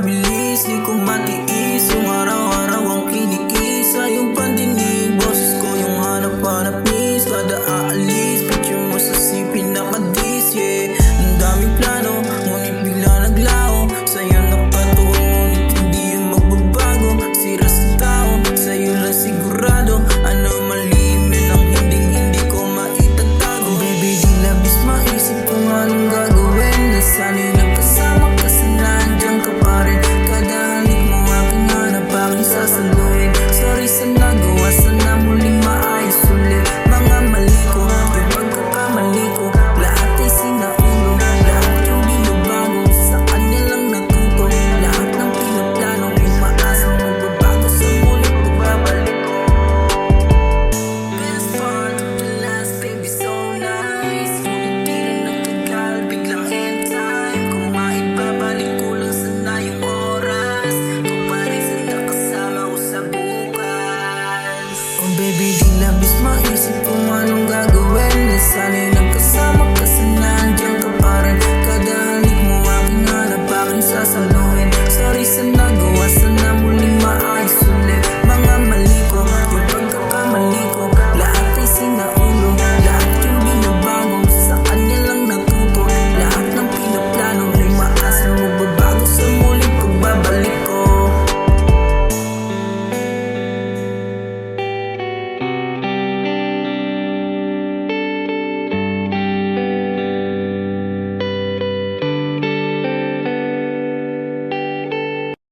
mabilis Di ko matiis Baby, di labis maisip kung anong gagawin. Nasanay nagkasama ka sa